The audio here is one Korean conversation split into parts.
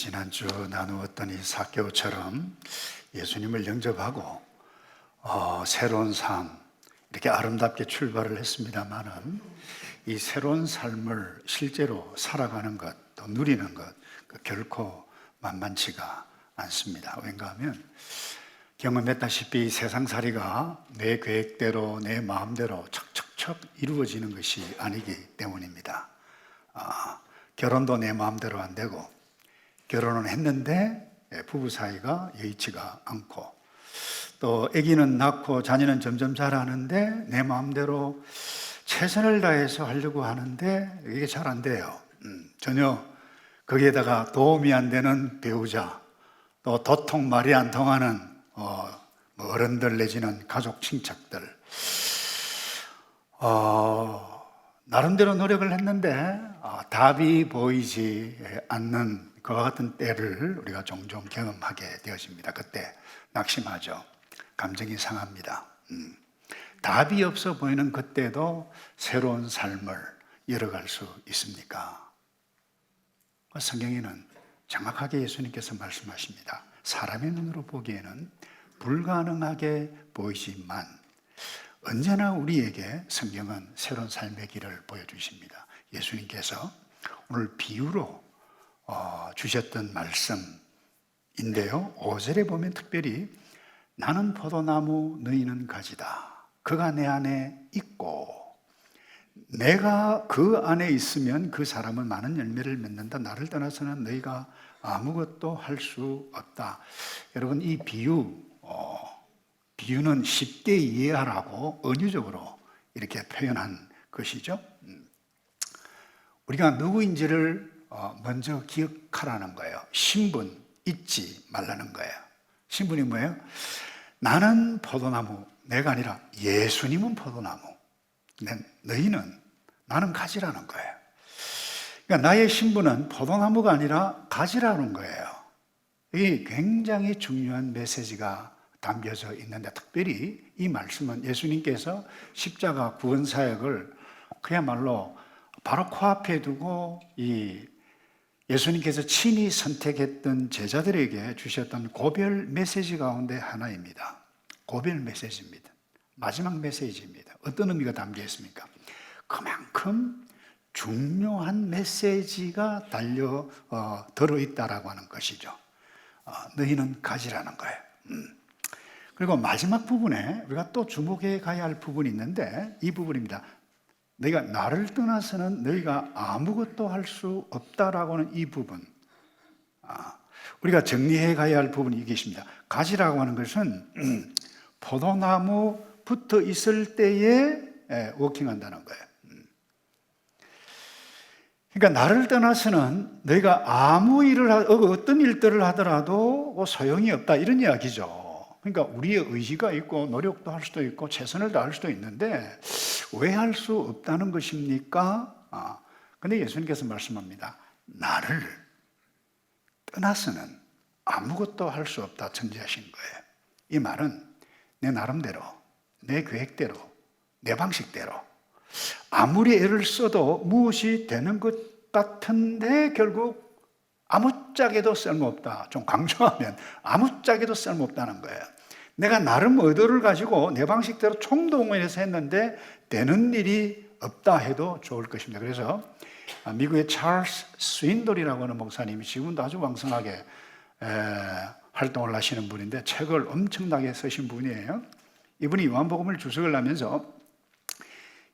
지난주 나누었던 이 사개오처럼 예수님을 영접하고 어, 새로운 삶 이렇게 아름답게 출발을 했습니다만은 이 새로운 삶을 실제로 살아가는 것, 또 누리는 것그 결코 만만치가 않습니다. 왠가 하면 경험했다시피 세상살이가 내 계획대로 내 마음대로 척척척 이루어지는 것이 아니기 때문입니다. 아, 결혼도 내 마음대로 안 되고 결혼은 했는데 예, 부부 사이가 여의치가 않고 또 아기는 낳고 자녀는 점점 자라는데 내 마음대로 최선을 다해서 하려고 하는데 이게 잘 안 돼요. 음, 전혀 거기에다가 도움이 안 되는 배우자 또 도통 말이 안 통하는 어, 뭐 어른들 내지는 가족 친척들 어, 나름대로 노력을 했는데 어, 답이 보이지 않는 그와 같은 때를 우리가 종종 경험하게 되어집니다. 그때 낙심하죠. 감정이 상합니다. 음. 답이 없어 보이는 그때도 새로운 삶을 열어갈 수 있습니까? 성경에는 정확하게 예수님께서 말씀하십니다. 사람의 눈으로 보기에는 불가능하게 보이지만 언제나 우리에게 성경은 새로운 삶의 길을 보여주십니다. 예수님께서 오늘 비유로 어, 주셨던 말씀인데요. 5절에 보면 특별히 나는 포도나무 너희는 가지다. 그가 내 안에 있고 내가 그 안에 있으면 그 사람은 많은 열매를 맺는다. 나를 떠나서는 너희가 아무것도 할 수 없다. 여러분 이 비유 어, 비유는 쉽게 이해하라고 은유적으로 이렇게 표현한 것이죠. 음. 우리가 누구인지를 어, 먼저 기억하라는 거예요. 신분 잊지 말라는 거예요. 신분이 뭐예요? 나는 포도나무, 내가 아니라 예수님은 포도나무. 너희는 나는 가지라는 거예요. 그러니까 나의 신분은 포도나무가 아니라 가지라는 거예요. 이 굉장히 중요한 메시지가 담겨져 있는데 특별히 이 말씀은 예수님께서 십자가 구원 사역을 그야말로 바로 코앞에 두고 이 예수님께서 친히 선택했던 제자들에게 주셨던 고별 메시지 가운데 하나입니다. 고별 메시지입니다. 마지막 메시지입니다. 어떤 의미가 담겨 있습니까? 그만큼 중요한 메시지가 달려 어, 들어 있다라고 하는 것이죠. 어, 너희는 가지라는 거예요. 음. 그리고 마지막 부분에 우리가 또 주목해 가야 할 부분이 있는데 이 부분입니다. 너희가 나를 떠나서는 너희가 아무것도 할 수 없다라고 하는 이 부분. 아, 우리가 정리해 가야 할 부분이 이게 있습니다. 가지라고 하는 것은 음, 포도나무 붙어 있을 때에 예, 워킹한다는 거예요. 음. 그러니까 나를 떠나서는 너희가 아무 일을 어떤 일들을 하더라도 뭐 소용이 없다 이런 이야기죠. 그러니까 우리의 의지가 있고 노력도 할 수도 있고 최선을 다할 수도 있는데 왜 할 수 없다는 것입니까? 아, 근데 예수님께서 말씀합니다. 나를 떠나서는 아무것도 할 수 없다 전제하신 거예요. 이 말은 내 나름대로, 내 계획대로, 내 방식대로 아무리 애를 써도 무엇이 되는 것 같은데 결국 아무짝에도 쓸모없다. 좀 강조하면 아무짝에도 쓸모없다는 거예요. 내가 나름 의도를 가지고 내 방식대로 총동원해서 했는데 되는 일이 없다 해도 좋을 것입니다. 그래서 미국의 찰스 스윈돌이라고 하는 목사님이 지금도 아주 왕성하게 활동을 하시는 분인데 책을 엄청나게 쓰신 분이에요. 이분이 요한복음을 주석을 하면서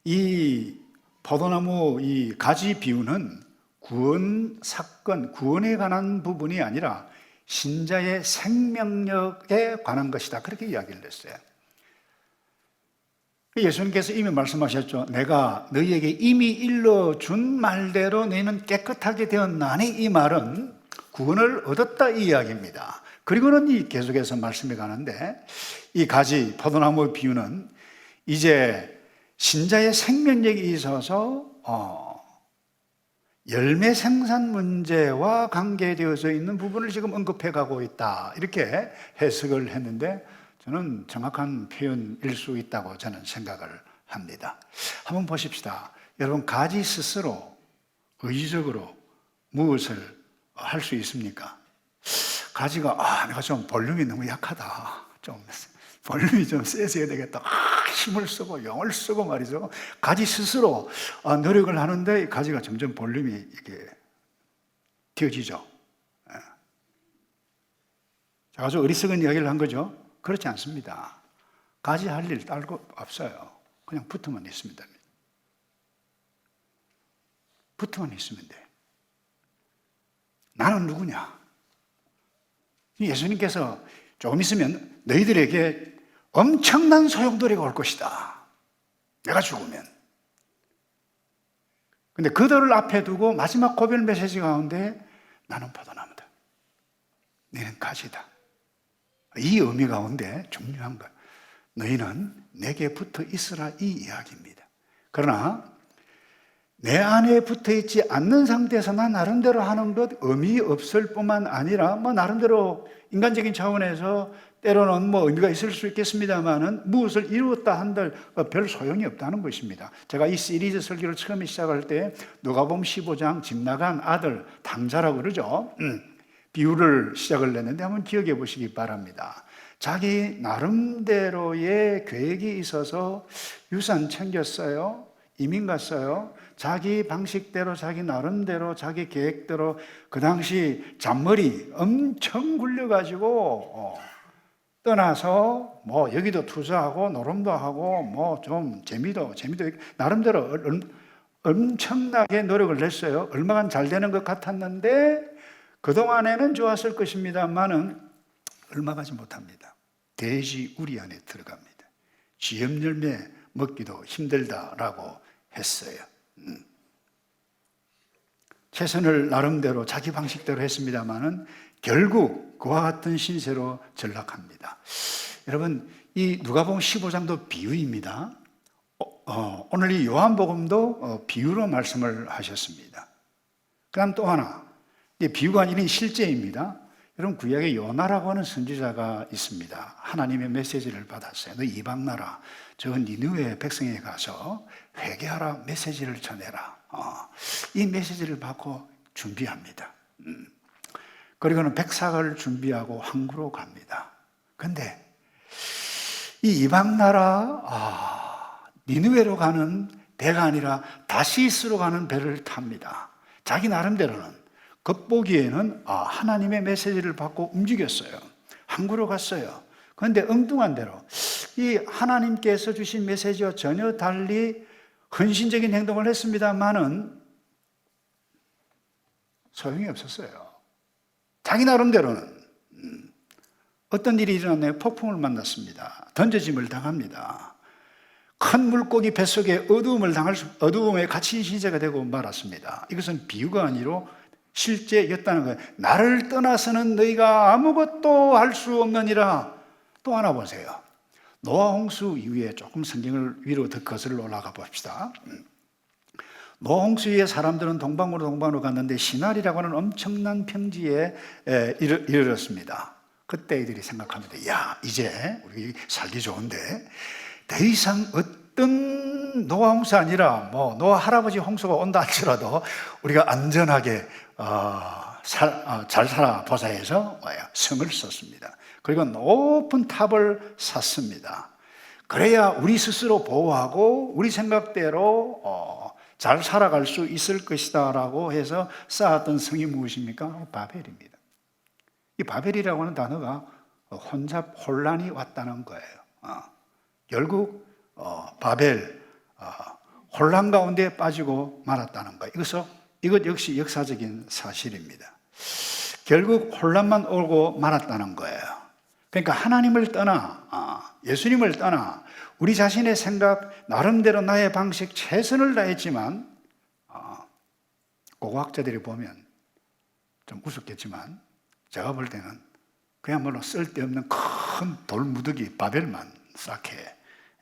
이 포도나무 이 가지 비유는 구원 사건, 구원에 관한 부분이 아니라 신자의 생명력에 관한 것이다. 그렇게 이야기를 했어요. 예수님께서 이미 말씀하셨죠. 내가 너희에게 이미 일러준 말대로 너희는 깨끗하게 되었나니 이 말은 구원을 얻었다 이 이야기입니다. 그리고는 이 계속해서 말씀해 가는데 이 가지 포도나무 비유는 이제 신자의 생명력이 있어서 어, 열매 생산 문제와 관계되어져 있는 부분을 지금 언급해 가고 있다. 이렇게 해석을 했는데 저는 정확한 표현일 수 있다고 저는 생각을 합니다. 한번 보십시다. 여러분, 가지 스스로 의지적으로 무엇을 할 수 있습니까? 가지가 아 내가 좀 볼륨이 너무 약하다. 좀 볼륨이 좀 세져야 되겠다. 아, 힘을 쓰고 영을 쓰고 말이죠. 가지 스스로 아, 노력을 하는데 가지가 점점 볼륨이 이렇게 튀어지죠. 예. 제가 아주 어리석은 이야기를 한 거죠. 그렇지 않습니다. 가지 할 일 딸고 없어요. 그냥 붙으면 있습니다. 붙으면 있으면 돼. 나는 누구냐? 예수님께서 조금 있으면 너희들에게 엄청난 소용돌이가 올 것이다. 내가 죽으면. 근데 그들을 앞에 두고 마지막 고별 메시지 가운데 나는 포도나무다. 너희는 가지다. 이 의미 가운데 중요한 것. 너희는 내게 붙어 있으라 이 이야기입니다. 그러나 내 안에 붙어 있지 않는 상태에서 나 나름대로 하는 것 의미 없을 뿐만 아니라 뭐 나름대로 인간적인 차원에서 때로는 뭐 의미가 있을 수 있겠습니다만은 무엇을 이루었다 한들 별 소용이 없다는 것입니다. 제가 이 시리즈 설교를 처음에 시작할 때 누가복음 15장 집 나간 아들 당자라고 그러죠. 음, 비유를 시작을 냈는데 한번 기억해 보시기 바랍니다. 자기 나름대로의 계획이 있어서 유산 챙겼어요. 이민 갔어요. 자기 방식대로, 자기 나름대로, 자기 계획대로 그 당시 잔머리 엄청 굴려가지고 어, 떠나서 뭐 여기도 투자하고 노름도 하고 뭐 좀 재미도 재미도 나름대로 얼- 엄청나게 노력을 냈어요. 얼마간 잘 되는 것 같았는데 그 동안에는 좋았을 것입니다만은 얼마 가지 못합니다. 돼지 우리 안에 들어갑니다. 쥐염 열매 먹기도 힘들다라고 했어요. 음. 최선을 나름대로 자기 방식대로 했습니다만은 결국 그와 같은 신세로 전락합니다. 여러분 이 누가복음 15장도 비유입니다. 어, 어, 오늘 이 요한복음도 어, 비유로 말씀을 하셨습니다. 그다음 또 하나 이 비유가 아닌 실제입니다. 여러분 구약에 요나라고 하는 선지자가 있습니다. 하나님의 메시지를 받았어요. 너 이방 나라 저 니느웨 백성에 가서 회개하라 메시지를 전해라. 어, 이 메시지를 받고 준비합니다. 음. 그리고는 백사를 준비하고 항구로 갑니다. 근데 이 이방 나라 아, 니느웨로 가는 배가 아니라 다시스로 가는 배를 탑니다. 자기 나름대로는 겉보기에는 아, 하나님의 메시지를 받고 움직였어요. 항구로 갔어요. 그런데 엉뚱한 대로 이 하나님께서 주신 메시지와 전혀 달리 헌신적인 행동을 했습니다만은 소용이 없었어요. 자기 나름대로는 음, 어떤 일이 일어났나요? 폭풍을 만났습니다. 던져짐을 당합니다. 큰 물고기 뱃속에 어두움을 당할 수, 어두움에 갇힌 신세가 되고 말았습니다. 이것은 비유가 아니로 실제였다는 거예요. 나를 떠나서는 너희가 아무것도 할 수 없느니라. 또 하나 보세요. 노아 홍수 이후에 조금 성경을 위로 더 거슬러 올라가 봅시다. 이후에 사람들은 동방으로 동방으로 갔는데 시나리라고 하는 엄청난 평지에 이르렀습니다. 그때 이들이 생각합니다. 야, 이제 우리 살기 좋은데 더 이상 어떤 노아 홍수 아니라 뭐 노아 할아버지 홍수가 온다 할지라도 우리가 안전하게 어, 살, 어, 잘 살아 보자 해서 뭐야, 성을 썼습니다. 그리고 높은 탑을 샀습니다. 그래야 우리 스스로 보호하고 우리 생각대로 어, 잘 살아갈 수 있을 것이다 라고 해서 쌓았던 성이 무엇입니까? 바벨입니다. 이 바벨이라고 하는 단어가 혼잡 혼란이 왔다는 거예요. 어, 결국 어, 바벨 어, 혼란 가운데 빠지고 말았다는 거예요. 이것은 이것 역시 역사적인 사실입니다. 결국 혼란만 오고 말았다는 거예요. 그러니까 하나님을 떠나 아, 예수님을 떠나 우리 자신의 생각 나름대로 나의 방식 최선을 다했지만 아, 고고학자들이 보면 좀 우습겠지만 제가 볼 때는 그야말로 쓸데없는 큰 돌무더기 바벨만 쌓게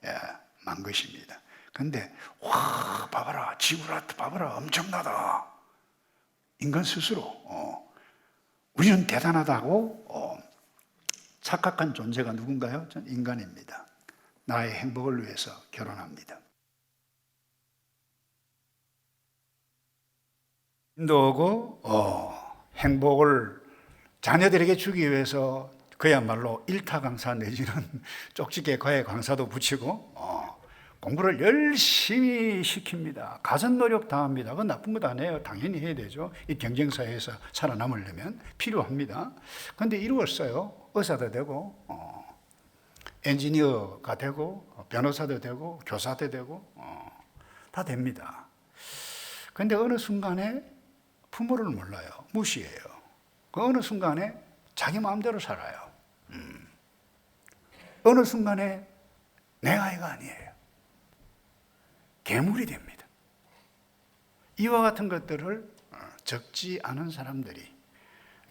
예, 만 것입니다. 근데 와 봐봐라 지구라트 봐봐라 엄청나다. 인간 스스로 어, 우리는 대단하다고 어, 착각한 존재가 누군가요? 전 인간입니다. 나의 행복을 위해서 결혼합니다. 인도 오고 어, 행복을 자녀들에게 주기 위해서 그야말로 일타 강사 내지는 쪽지게 과외 강사도 붙이고 어, 공부를 열심히 시킵니다. 가전 노력 다 합니다. 그건 나쁜 것 아니에요. 당연히 해야 되죠. 이 경쟁 사회에서 살아남으려면 필요합니다. 그런데 이루었어요. 의사도 되고 어, 엔지니어가 되고 어, 변호사도 되고 교사도 되고 어, 다 됩니다. 그런데 어느 순간에 부모를 몰라요. 무시해요. 그 어느 순간에 자기 마음대로 살아요. 음. 어느 순간에 내 아이가 아니에요. 괴물이 됩니다. 이와 같은 것들을 어, 적지 않은 사람들이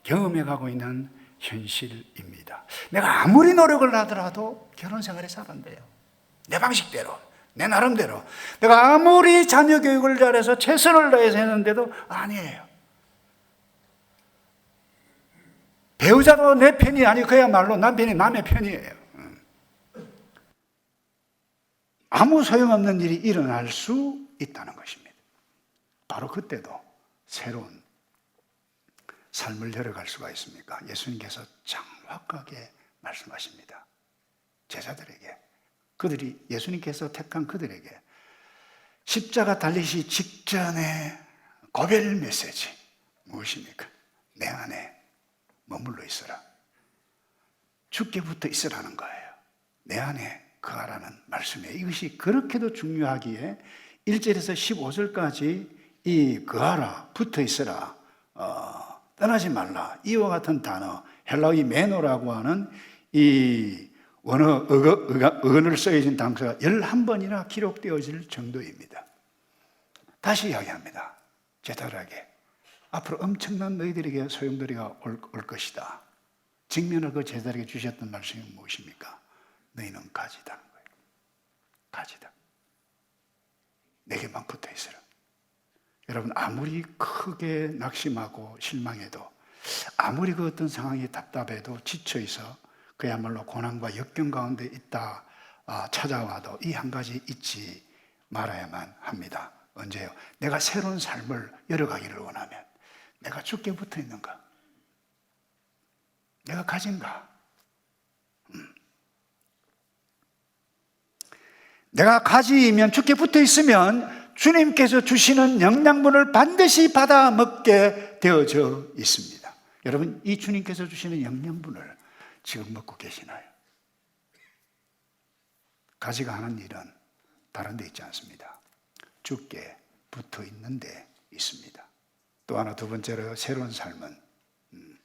경험해 가고 있는 현실입니다. 내가 아무리 노력을 하더라도 결혼 생활이 잘안 돼요. 내 방식대로, 내 나름대로. 내가 아무리 자녀 교육을 잘해서 최선을 다해서 했는데도 아니에요. 배우자도 내 편이 아니 그야말로 남편이 남의 편이에요. 음. 아무 소용없는 일이 일어날 수 있다는 것입니다. 바로 그때도 새로운 삶을 열어갈 수가 있습니까? 예수님께서 정확하게 말씀하십니다. 제자들에게. 그들이, 예수님께서 택한 그들에게 십자가 달리시 직전에 고별 메시지 무엇입니까? 내 안에 머물러 있어라. 죽게 붙어 있으라는 거예요. 내 안에 거하라는 말씀이에요. 이것이 그렇게도 중요하기에 1절에서 15절까지 이 거하라, 붙어 있어라, 어, 떠나지 말라. 이와 같은 단어, 헬라의 매노라고 하는 이 원어, 어근을 써야진 단서가 11번이나 기록되어질 정도입니다. 다시 이야기합니다. 제자들에게. 앞으로 엄청난 너희들에게 소용돌이가 올, 올 것이다. 직면을 그 제자들에게 주셨던 말씀이 무엇입니까? 너희는 거예요. 가지다. 내게만 붙어 있으라. 여러분, 아무리 크게 낙심하고 실망해도, 아무리 그 어떤 상황이 답답해도 지쳐 있어 그야말로 고난과 역경 가운데 있다 아, 찾아와도 이 한 가지 잊지 말아야만 합니다. 언제요? 내가 새로운 삶을 열어가기를 원하면 내가 죽게 붙어 있는가? 내가 가진가? 음. 내가 가지면 죽게 붙어 있으면 주님께서 주시는 영양분을 반드시 받아 먹게 되어져 있습니다. 여러분, 이 주님께서 주시는 영양분을 지금 먹고 계시나요? 가지가 하는 일은 다른 데 있지 않습니다. 죽게 붙어 있는 데 있습니다. 또 하나 두 번째로 새로운 삶은 음,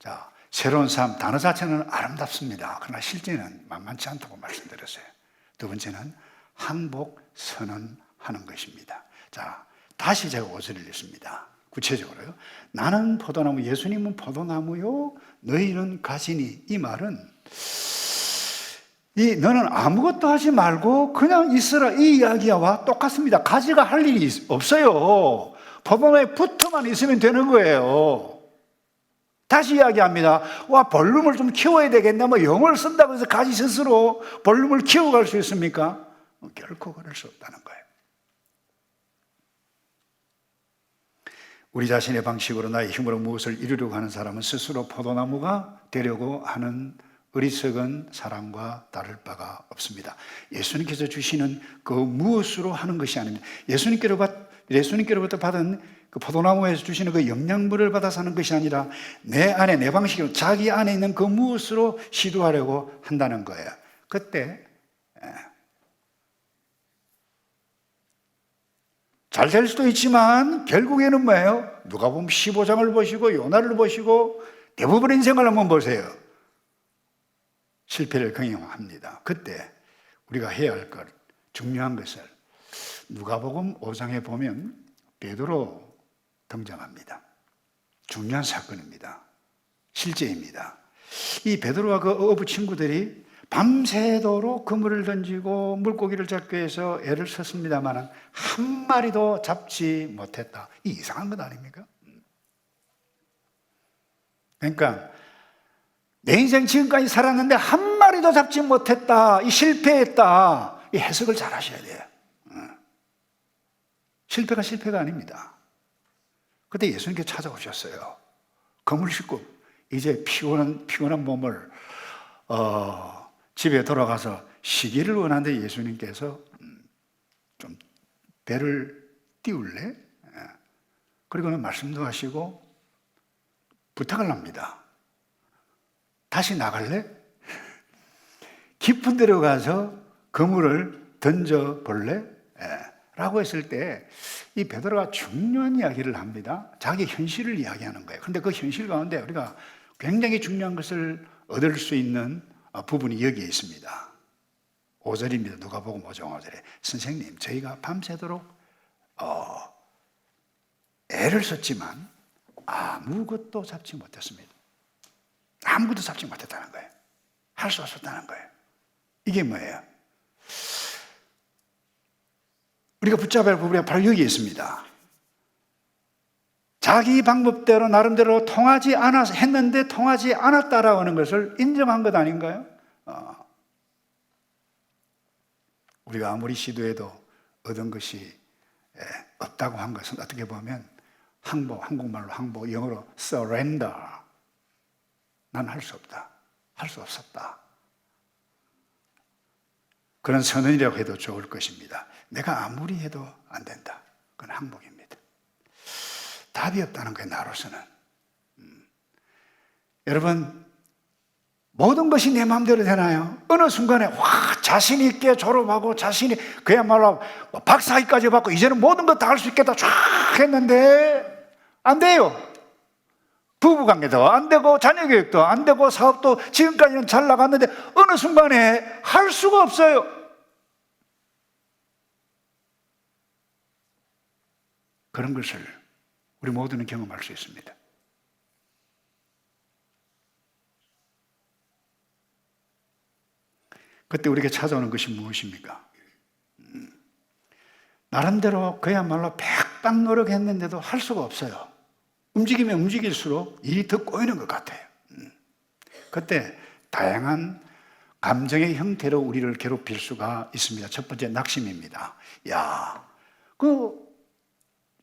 자 새로운 삶 단어 자체는 아름답습니다. 그러나 실제는 만만치 않다고 말씀드렸어요. 두 번째는 항복 선언 하는 것입니다. 자 다시 제가 옷을 읽습니다. 구체적으로요. 나는 포도나무, 예수님은 포도나무요. 너희는 가시니 이 말은 이 너는 아무것도 하지 말고 그냥 있으라 이 이야기와 똑같습니다. 가지가 할 일이 없어요. 포도나무에 붙어만 있으면 되는 거예요. 다시 이야기합니다. 와, 볼륨을 좀 키워야 되겠네. 뭐 영어를 쓴다고 해서 가지 스스로 볼륨을 키워갈 수 있습니까? 결코 그럴 수 없다는 거예요. 우리 자신의 방식으로 나의 힘으로 무엇을 이루려고 하는 사람은 스스로 포도나무가 되려고 하는 어리석은 사람과 다를 바가 없습니다. 예수님께서 주시는 그 무엇으로 하는 것이 아닙니다. 예수님께로부터, 예수님께로부터 받은 그 포도나무에서 주시는 그 영양분을 받아서 하는 것이 아니라 내 안에, 내 방식으로 자기 안에 있는 그 무엇으로 시도하려고 한다는 거예요. 그때 잘 될 수도 있지만 결국에는 뭐예요? 누가 보면 15장을 보시고 요나를 보시고 대부분 인생을 한번 보세요. 실패를 경영합니다. 그때 우리가 해야 할 것, 중요한 것을 누가복음 5장에 보면 베드로 등장합니다. 중요한 사건입니다. 실제입니다. 이 베드로와 그 어부 친구들이 밤새도록 그물을 던지고 물고기를 잡기 위해서 애를 썼습니다만 한 마리도 잡지 못했다. 이 이상한 것 아닙니까? 그러니까 내 인생 지금까지 살았는데 한 마리도 잡지 못했다. 이 실패했다. 이 해석을 잘 하셔야 돼요. 실패가 실패가 아닙니다. 그때 예수님께 찾아오셨어요. 검을 씻고 이제 피곤한 피곤한 몸을 어, 집에 돌아가서 쉬기를 원하는데 예수님께서 음, 좀 배를 띄울래? 예. 그리고는 말씀도 하시고 부탁을 합니다. 다시 나갈래? 깊은 데로 가서 그물을 던져 볼래? 예. 라고 했을 때 이 베드로가 중요한 이야기를 합니다. 자기 현실을 이야기하는 거예요. 그런데 그 현실 가운데 우리가 굉장히 중요한 것을 얻을 수 있는 어, 부분이 여기에 있습니다. 5절입니다. 누가 보고 뭐죠? 5절에. 선생님, 저희가 밤새도록 어, 애를 썼지만 아무것도 잡지 못했습니다. 아무것도 잡지 못했다는 거예요. 할 수 없었다는 거예요. 이게 뭐예요? 우리가 붙잡아야 할 부분이 바로 여기 있습니다. 자기 방법대로 나름대로 통하지 않아 했는데 통하지 않았다라고 하는 것을 인정한 것 아닌가요? 어. 우리가 아무리 시도해도 얻은 것이 예, 없다고 한 것은 어떻게 보면 항복, 한국말로 항복, 영어로 surrender. 난 할 수 없다. 할 수 없었다. 그런 선언이라고 해도 좋을 것입니다. 내가 아무리 해도 안 된다. 그건 항복입니다. 답이 없다는 거예요, 나로서는. 음. 여러분, 모든 것이 내 마음대로 되나요? 어느 순간에 와 자신 있게 졸업하고 자신이 그야말로 뭐 박사학위까지 받고 이제는 모든 것 다 할 수 있겠다 쫙 했는데 안 돼요. 부부 관계도 안 되고 자녀 교육도 안 되고 사업도 지금까지는 잘 나갔는데 어느 순간에 할 수가 없어요. 그런 것을 우리 모두는 경험할 수 있습니다. 그때 우리에게 찾아오는 것이 무엇입니까? 음, 나름대로 그야말로 백방 노력했는데도 할 수가 없어요. 움직이면 움직일수록 일이 더 꼬이는 것 같아요. 음, 그때 다양한 감정의 형태로 우리를 괴롭힐 수가 있습니다. 첫 번째 낙심입니다. 야, 그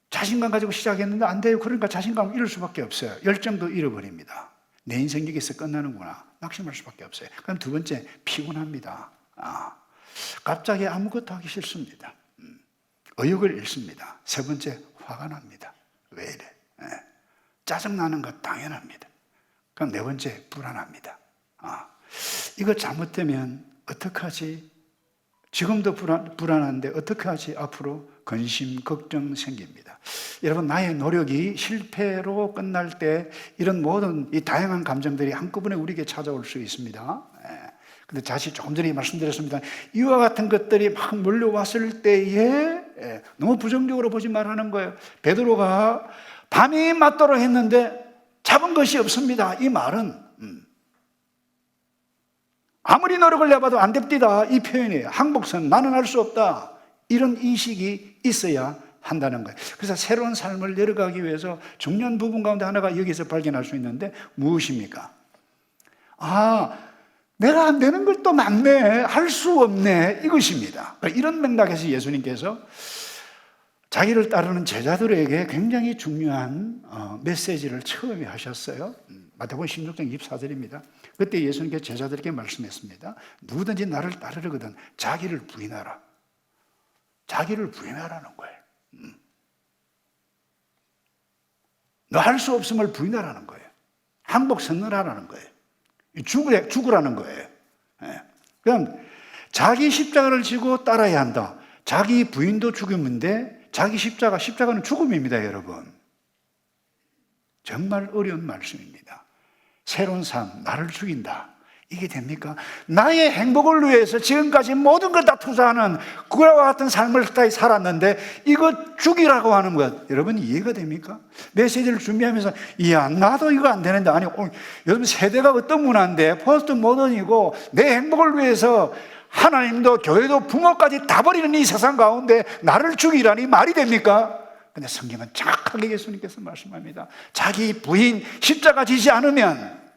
자신감 가지고 시작했는데 안 돼요. 그러니까 자신감을 잃을 수밖에 없어요. 열정도 잃어버립니다. 내 인생 여기서 끝나는구나. 낙심할 수밖에 없어요. 그럼 두 번째, 피곤합니다. 아, 갑자기 아무것도 하기 싫습니다. 음, 의욕을 잃습니다. 세 번째, 화가 납니다. 왜 이래? 예, 짜증나는 것 당연합니다. 그럼 네 번째, 불안합니다. 아, 이거 잘못되면 어떡하지? 지금도 불안, 불안한데 어떡하지? 앞으로 근심, 걱정 생깁니다. 여러분, 나의 노력이 실패로 끝날 때 이런 모든 이 다양한 감정들이 한꺼번에 우리에게 찾아올 수 있습니다. 예. 근데 다시 조금 전에 말씀드렸습니다. 이와 같은 것들이 막 몰려왔을 때에 예, 너무 부정적으로 보지 말라는 거예요. 베드로가 밤이 맞도록 했는데 잡은 것이 없습니다. 이 말은 음, 아무리 노력을 내봐도 안 됩니다. 이 표현이에요. 항복선 나는 할 수 없다. 이런 인식이 있어야 한다는 거예요. 그래서 새로운 삶을 열어가기 위해서 중요한 부분 가운데 하나가 여기서 발견할 수 있는데 무엇입니까? 아, 내가 안 되는 걸또 맞네. 할 수 없네. 이것입니다. 이런 맥락에서 예수님께서 자기를 따르는 제자들에게 굉장히 중요한 어, 메시지를 처음에 하셨어요. 음, 마태복음 16장 24절입니다. 그때 예수님께서 제자들에게 말씀했습니다. 누구든지 나를 따르거든 자기를 부인하라. 자기를 부인하라는 거예요. 음. 너할 수 없음을 부인하라는 거예요. 항복 선언하라는 거예요. 죽으라, 죽으라는 거예요. 예. 그럼 자기 십자가를 지고 따라야 한다. 자기 부인도 죽음인데 자기 십자가, 십자가는 죽음입니다, 여러분. 정말 어려운 말씀입니다. 새로운 삶, 나를 죽인다. 이게 됩니까? 나의 행복을 위해서 지금까지 모든 걸 다 투자하는 그와 같은 삶을 따위 살았는데 이거 죽이라고 하는 것 여러분 이해가 됩니까? 메시지를 준비하면서 이야 나도 이거 안 되는데 아니 요즘 세대가 어떤 문화인데 포스트 모던이고 내 행복을 위해서 하나님도 교회도 부모까지 다 버리는 이 세상 가운데 나를 죽이라니 말이 됩니까? 근데 성경은 정확하게 예수님께서 말씀합니다. 자기 부인 십자가 지지 않으면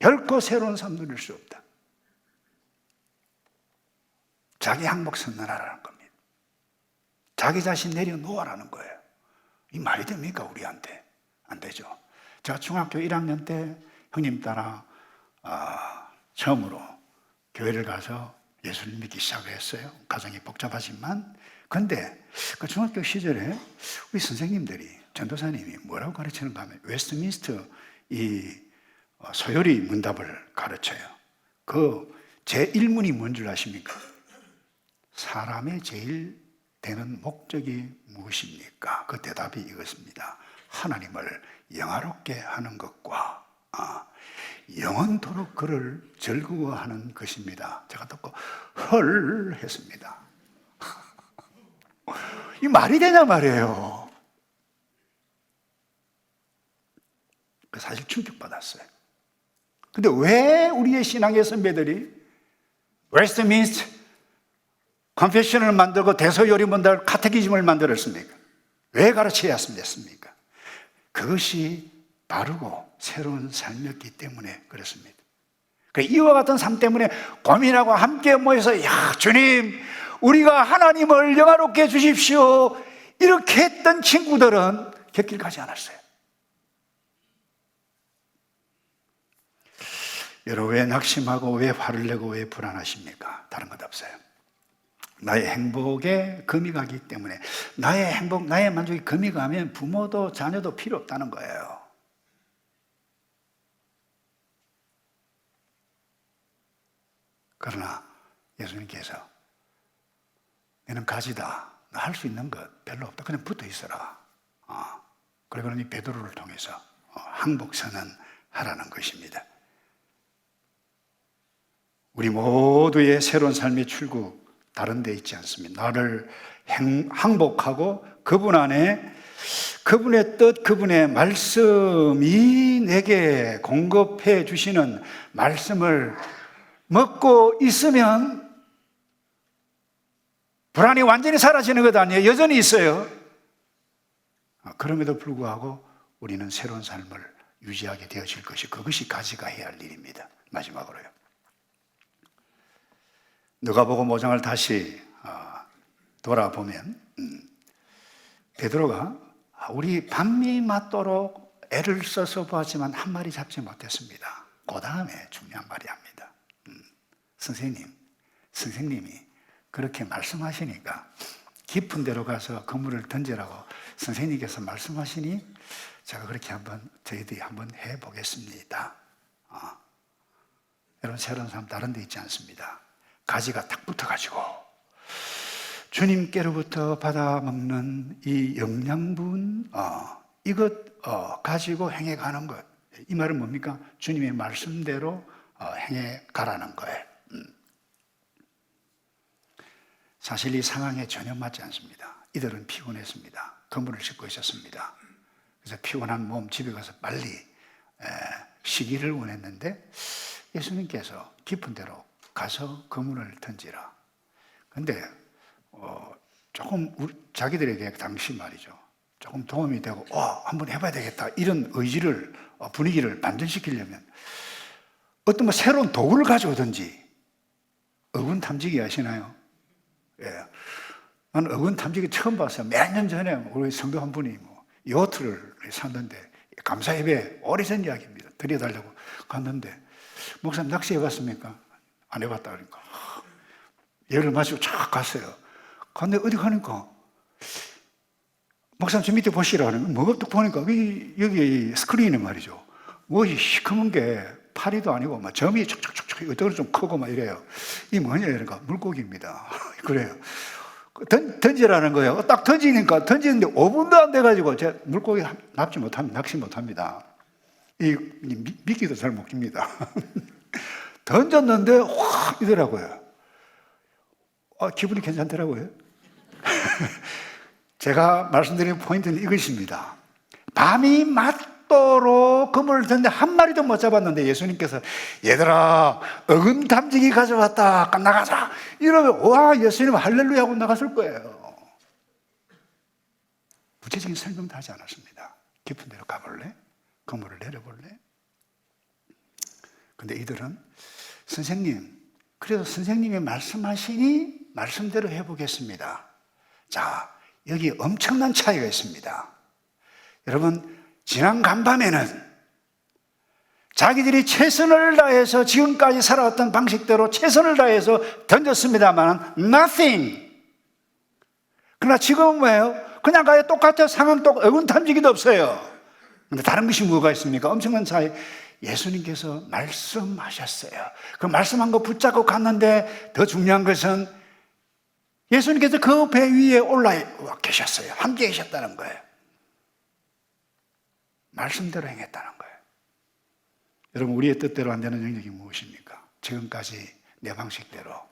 결코 새로운 삶 누릴 수 없다. 자기 항복 선언하라는 겁니다. 자기 자신 내려놓으라는 거예요. 이 말이 됩니까, 우리한테? 안 되죠. 제가 중학교 1학년 때 형님 따라 아, 처음으로 교회를 가서 예수를 믿기 시작했어요. 가정이 복잡하지만 근데 그 중학교 시절에 우리 선생님들이 전도사님이 뭐라고 가르치는가 하면 웨스트민스터 이 어, 소요리 문답을 가르쳐요. 그 제1문이 뭔 줄 아십니까? 사람의 제일 되는 목적이 무엇입니까? 그 대답이 이것입니다. 하나님을 영화롭게 하는 것과 아, 영원토록 그를 즐거워하는 것입니다. 제가 듣고 헐 했습니다. 이 말이 되냐 말이에요. 그 사실 충격받았어요. 근데 왜 우리의 신앙의 선배들이 웨스트민스터 컨페셔널을 만들고 대소요리문답 카테기즘을 만들었습니까? 왜 가르쳐야 됐습니까? 그것이 바르고 새로운 삶이었기 때문에 그렇습니다. 그 이와 같은 삶 때문에 고민하고 함께 모여서 야 주님 우리가 하나님을 영화롭게 해주십시오 이렇게 했던 친구들은 곁길 가지 않았어요. 여러분 왜 낙심하고 왜 화를 내고 왜 불안하십니까? 다른 것 없어요. 나의 행복에 금이 가기 때문에 나의 행복, 나의 만족이 금이 가면 부모도 자녀도 필요 없다는 거예요. 그러나 예수님께서 너는 가지다. 너할수 있는 것 별로 없다. 그냥 붙어 있어라. 어. 그래 그러니 베드로를 통해서 어, 항복 선언 하라는 것입니다. 우리 모두의 새로운 삶의 출구 다른 데 있지 않습니다. 나를 행, 항복하고 그분 안에 그분의 뜻, 그분의 말씀이 내게 공급해 주시는 말씀을 먹고 있으면 불안이 완전히 사라지는 것 아니에요. 여전히 있어요. 아, 그럼에도 불구하고 우리는 새로운 삶을 유지하게 되어질 것이 그것이 가지가 해야 할 일입니다. 마지막으로요. 누가보고 모장을 다시 아, 돌아보면 음, 베드로가 우리 밤이 맞도록 애를 써서 보았지만 한 마리 잡지 못했습니다. 그 다음에 중요한 말이 합니다. 음, 선생님, 선생님이 그렇게 말씀하시니까 깊은 데로 가서 그물을 던지라고 선생님께서 말씀하시니 제가 그렇게 한번 저희들이 한번 해보겠습니다. 어. 여러분 새로운 삶 다른 데 있지 않습니다. 가지가 탁 붙어가지고 주님께로부터 받아먹는 이 영양분 어, 이것 어, 가지고 행해가는 것. 이 말은 뭡니까? 주님의 말씀대로 어, 행해가라는 거예요. 음. 사실 이 상황에 전혀 맞지 않습니다. 이들은 피곤했습니다. 그물을 싣고 있었습니다. 그래서 피곤한 몸 집에 가서 빨리 에, 쉬기를 원했는데 예수님께서 깊은 데로 가서 그물을 던지라. 근데 어, 조금 우리, 자기들에게 당시 말이죠. 조금 도움이 되고 어, 한번 해봐야 되겠다 이런 의지를 어, 분위기를 반전시키려면 어떤 뭐 새로운 도구를 가져오든지 어군 탐지기 아시나요? 예. 나는 어군 탐지기 처음 봤어요. 몇 년 전에 우리 성도 한 분이 뭐 요트를 샀는데 감사 예배 오래전 이야기입니다. 드려달라고 갔는데 목사님 낚시 해봤습니까? 안 해봤다 그러니까 예를 마시고 쫙 갔어요. 근데 어디 가니까 목사님 저 밑에 보시라 하는 딱 보니까 여기, 여기 스크린에 말이죠. 뭐이 시커먼 게 파리도 아니고 막 점이 촉촉촉촉 어떤 좀 크고 막 이래요. 이 뭐냐 이러니까 물고기입니다. 그래요. 던, 던지라는 거예요. 딱 던지니까 던지는데 5분도 안 돼가지고 제가 물고기 납치 못합니다. 낚시 못합니다. 이 미끼도 잘 못 깁니다. 던졌는데 확 이더라고요. 아, 기분이 괜찮더라고요. 제가 말씀드린 포인트는 이것입니다. 밤이 맞 도록 그물을 던데 한 마리도 못 잡았는데 예수님께서 얘들아 어금 탐지기 가져왔다 나가자 이러면 와 예수님 할렐루야 하고 나갔을 거예요. 구체적인 설명도 하지 않았습니다. 깊은 데로 가볼래? 그물을 내려볼래? 근데 이들은 선생님, 그래서 선생님이 말씀하시니 말씀대로 해보겠습니다. 자, 여기 엄청난 차이가 있습니다. 여러분, 지난 간밤에는 자기들이 최선을 다해서 지금까지 살아왔던 방식대로 최선을 다해서 던졌습니다만 nothing. 그러나 지금은 뭐예요? 그냥 가요 똑같아요. 상황 똑 어근탐지기도 없어요. 근데 다른 것이 뭐가 있습니까? 엄청난 차이. 예수님께서 말씀하셨어요. 그 말씀한 거 붙잡고 갔는데 더 중요한 것은 예수님께서 그 배 위에 올라 계셨어요. 함께 계셨다는 거예요. 말씀대로 행했다는 거예요. 여러분, 우리의 뜻대로 안 되는 영역이 무엇입니까? 지금까지 내 방식대로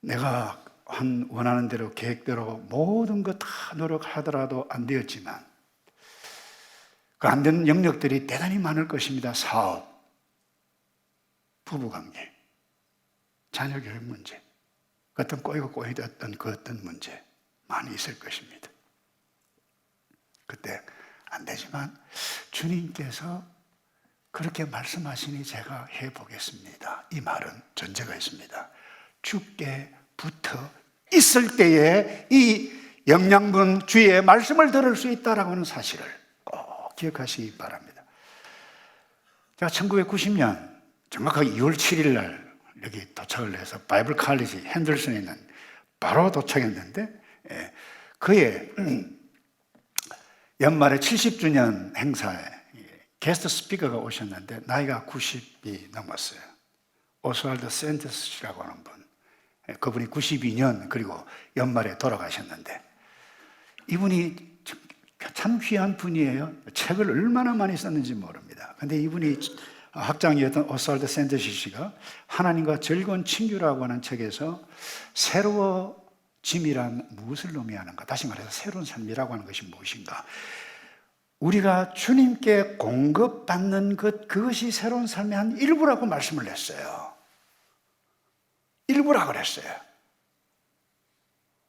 내가 한 원하는 대로 계획대로 모든 것 다 노력하더라도 안 되었지만 그 안 되는 영역들이 대단히 많을 것입니다. 사업, 부부관계, 자녀 교육 문제, 그 어떤 꼬이고 꼬이던 그 어떤 문제 많이 있을 것입니다. 그때 안 되지만 주님께서 그렇게 말씀하시니 제가 해 보겠습니다. 이 말은 전제가 있습니다. 주께 붙어 있을 때에 이 영양분 주의 말씀을 들을 수 있다라고 하는 사실을 꼭 기억하시기 바랍니다. 제가 1990년 정확하게 2월 7일 날 여기 도착을 해서 바이블 칼리지 핸들슨에 있는 바로 도착했는데 예, 그의 연말에 70주년 행사에 게스트 스피커가 오셨는데 나이가 90이 넘었어요. 오스왈드 샌드스라고 하는 분. 예, 그분이 92년 그리고 연말에 돌아가셨는데 이분이 참 귀한 분이에요. 책을 얼마나 많이 썼는지 모릅니다. 근데 이분이 학장이었던 오스왈드 샌드시 씨가 하나님과 즐거운 친교라고 하는 책에서 새로워 짐이란 무엇을 의미하는가? 다시 말해서 새로운 삶이라고 하는 것이 무엇인가? 우리가 주님께 공급받는 것, 그것이 새로운 삶의 한 일부라고 말씀을 했어요. 일부라 그랬어요.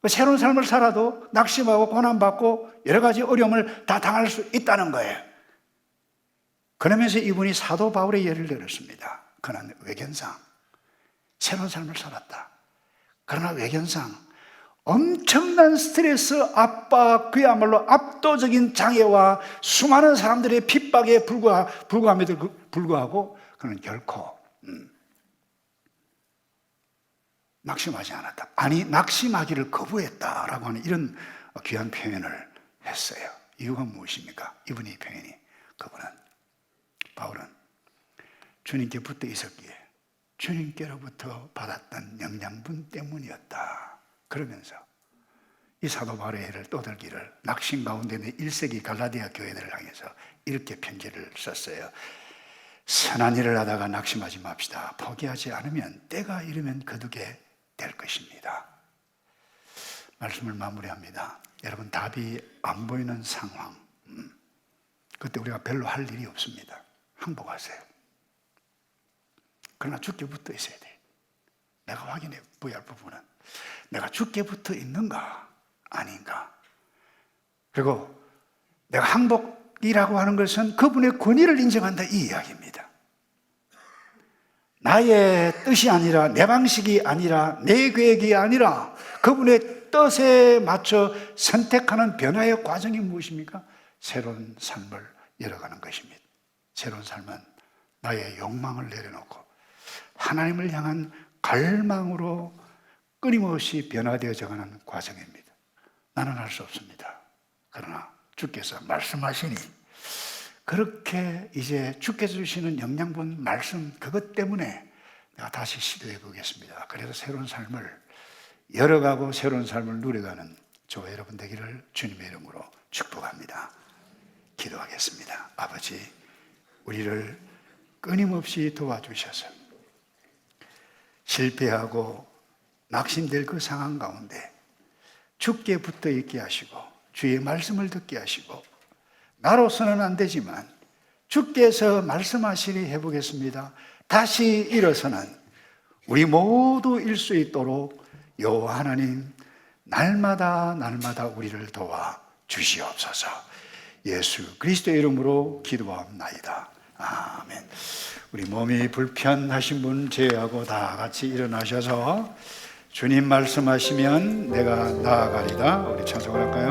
그 새로운 삶을 살아도 낙심하고 고난받고 여러 가지 어려움을 다 당할 수 있다는 거예요. 그러면서 이분이 사도 바울의 예를 들었습니다. 그는 외견상 새로운 삶을 살았다. 그러나 외견상 엄청난 스트레스, 압박, 그야말로 압도적인 장애와 수많은 사람들의 핍박에 불과, 불구함에도 그- 불구하고 그는 결코 음, 낙심하지 않았다. 아니, 낙심하기를 거부했다라고 하는 이런 귀한 표현을 했어요. 이유가 무엇입니까? 이분의 표현이. 그분은, 바울은 주님께 붙어 있었기에 주님께로부터 받았던 영양분 때문이었다. 그러면서 이 사도 바울의 애를 떠들기를 낙심 가운데 있는 1세기 갈라디아 교회들을 향해서 이렇게 편지를 썼어요. 선한 일을 하다가 낙심하지 맙시다. 포기하지 않으면 때가 이르면 거두게 될 것입니다. 말씀을 마무리합니다. 여러분 답이 안 보이는 상황. 음. 그때 우리가 별로 할 일이 없습니다. 항복하세요. 그러나 죽게 붙어 있어야 돼. 내가 확인해 보여야 할 부분은 내가 죽게 붙어 있는가 아닌가. 그리고 내가 항복이라고 하는 것은 그분의 권위를 인정한다 이 이야기입니다. 나의 뜻이 아니라 내 방식이 아니라 내 계획이 아니라 그분의 뜻에 맞춰 선택하는 변화의 과정이 무엇입니까? 새로운 삶을 열어가는 것입니다. 새로운 삶은 나의 욕망을 내려놓고 하나님을 향한 갈망으로 끊임없이 변화되어져 가는 과정입니다. 나는 할 수 없습니다. 그러나 주께서 말씀하시니 그렇게 이제 주께서 주시는 영양분 말씀 그것 때문에 내가 다시 시도해 보겠습니다. 그래서 새로운 삶을 열어가고 새로운 삶을 누려가는 저와 여러분 되기를 주님의 이름으로 축복합니다. 기도하겠습니다. 아버지, 우리를 끊임없이 도와주셔서 실패하고 낙심될 그 상황 가운데 죽게 붙어 있게 하시고 주의 말씀을 듣게 하시고 나로서는 안 되지만 주께서 말씀하시리 해보겠습니다. 다시 일어서는 우리 모두 일 수 있도록 여호와 하나님 날마다 날마다 우리를 도와 주시옵소서. 예수 그리스도의 이름으로 기도합나이다. 아멘. 우리 몸이 불편하신 분 제외하고 다 같이 일어나셔서 주님 말씀하시면 내가 나아가리다. 우리 찬송을 할까요?